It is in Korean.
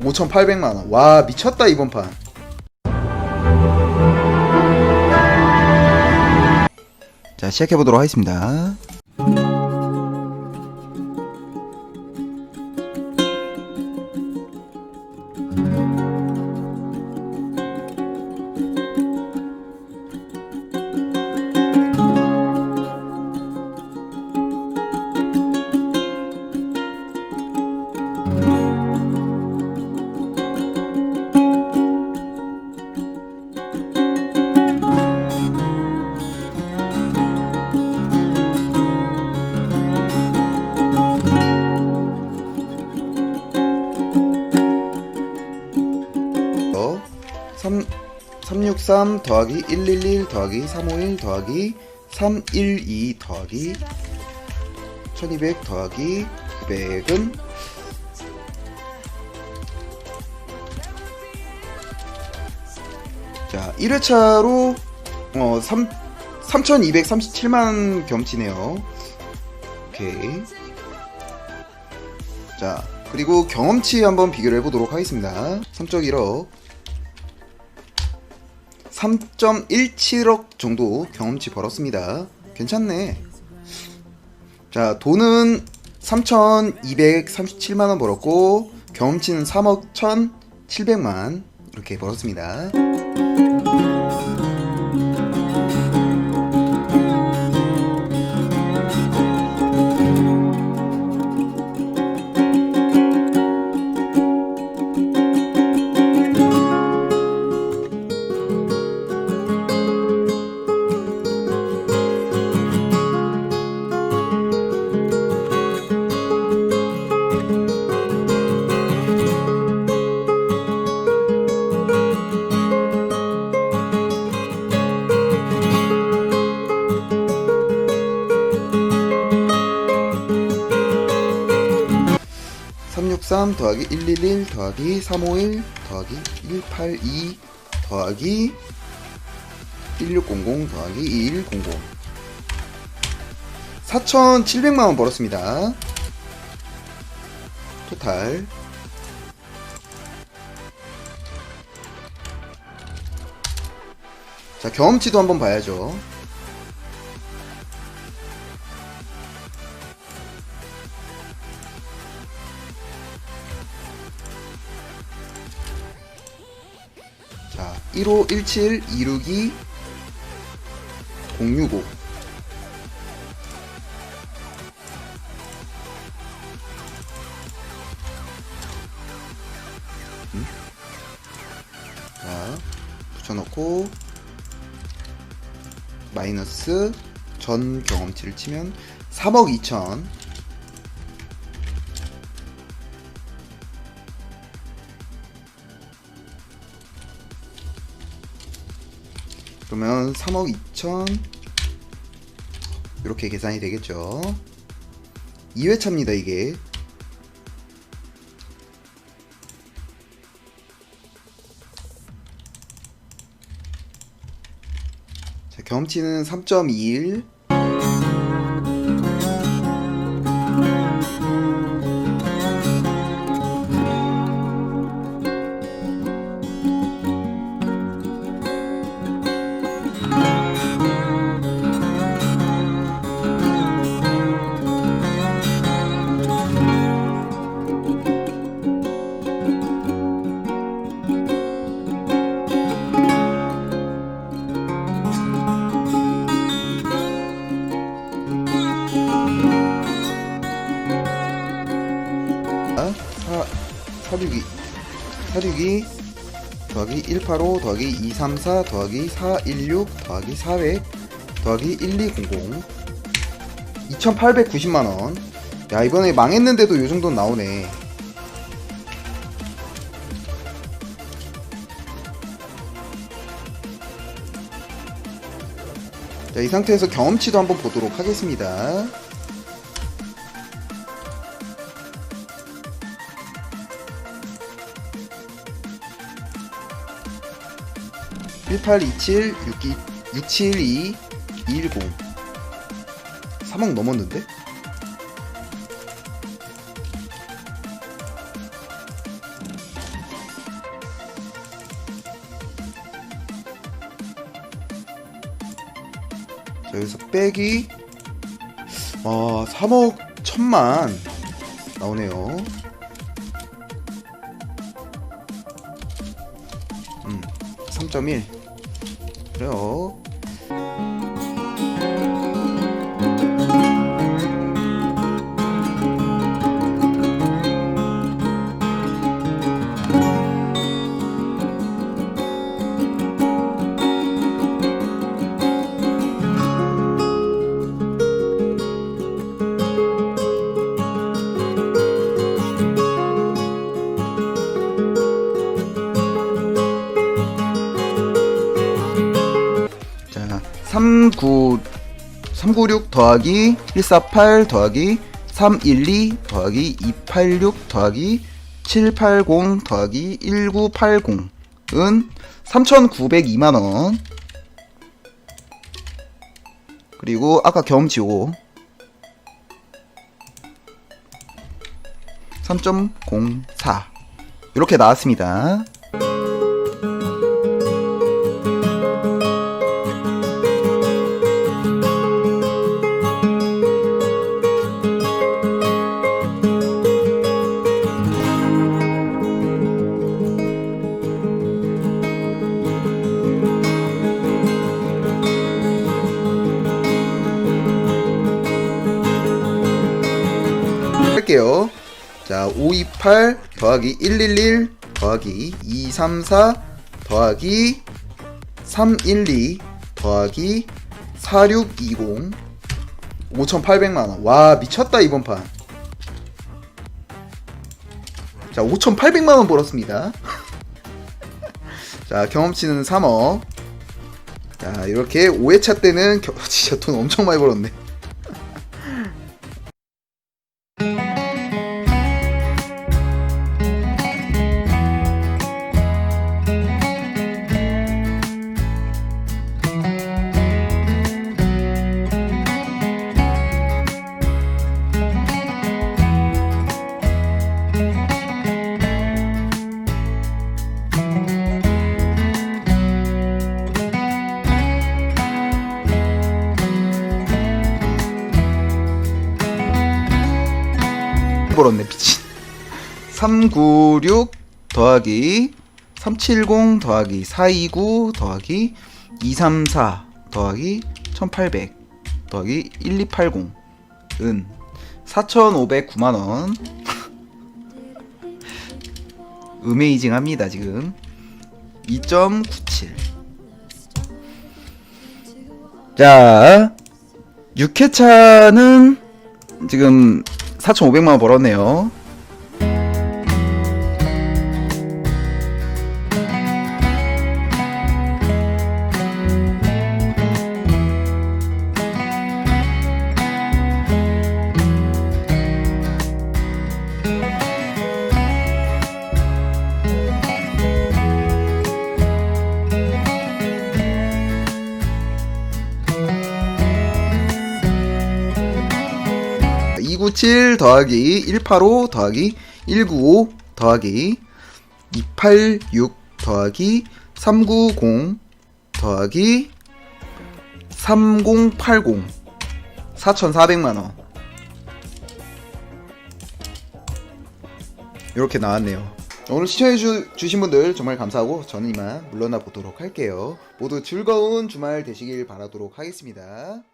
5,800만원. 와, 미쳤다, 이번 판. 자, 시작해보도록 하겠습니다. 363 더하기 111 더하기 351 더하기 312 더하기 1200 더하기 900은 자 1회차로 어 3, 3237만 경치네요. 오케이. 자 그리고 경험치 한번 비교를 해보도록 하겠습니다. 3.1억 3.17억 정도 경험치 벌었습니다. 괜찮네. 자 돈은 3,237만원 벌었고 경험치는 3억 1,700만 이렇게 벌었습니다 (363) 더하기 (111) 더하기 (351) 더하기 (182) 더하기 (1600) 더하기 (2100) 4,700만원 벌었습니다. 토탈. 자 경험치도 한번 봐야죠 자, 15, 17, 262, 065. 음? 자, 붙여놓고, 마이너스 전 경험치를 치면 3억 2천. 그러면 3억 2천 이렇게 계산이 되겠죠. 2회차입니다 이게. 자 경험치는 3.21 462 462 더하기 185 더하기 234 더하기 416 더하기 400 더하기 1200 2890만원. 야 이번에 망했는데도 요 정도는 나오네. 자, 이 상태에서 경험치도 한번 보도록 하겠습니다. 1827 672 210 3억 넘었는데? 자, 여기서 빼기. 아, 어, 3억 천만 나오네요. 음, 3.1 그래요. 39 396 더하기 148 더하기 312 더하기 286 더하기 780 더하기 1980은 3,902만 원. 그리고 아까 경험치 요거 3.04 이렇게 나왔습니다. 할게요. 자, 528 더하기 111 더하기 234 더하기 312 더하기 4620 5800만원. 와, 미쳤다, 이번 판. 자, 5800만원 벌었습니다. 자, 경험치는 3억. 자, 이렇게 5회차 때는 겨- 진짜 돈 엄청 많이 벌었네. 벌었네 미친. 396 더하기 370 더하기 429 더하기 234 더하기 1800 더하기 1280은 4509만원 어메이징 합니다 지금. 2.97자 6회차는 지금 4,500만 원 벌었네요. (297) 더하기 (185) 더하기 (195) 더하기 (286) 더하기 (390) 더하기 (3080) (4,400만원) 이렇게 나왔네요. 오늘 시청해 주, 주신 분들 정말 감사하고 저는 이만 물러나 보도록 할게요. 모두 즐거운 주말 되시길 바라도록 하겠습니다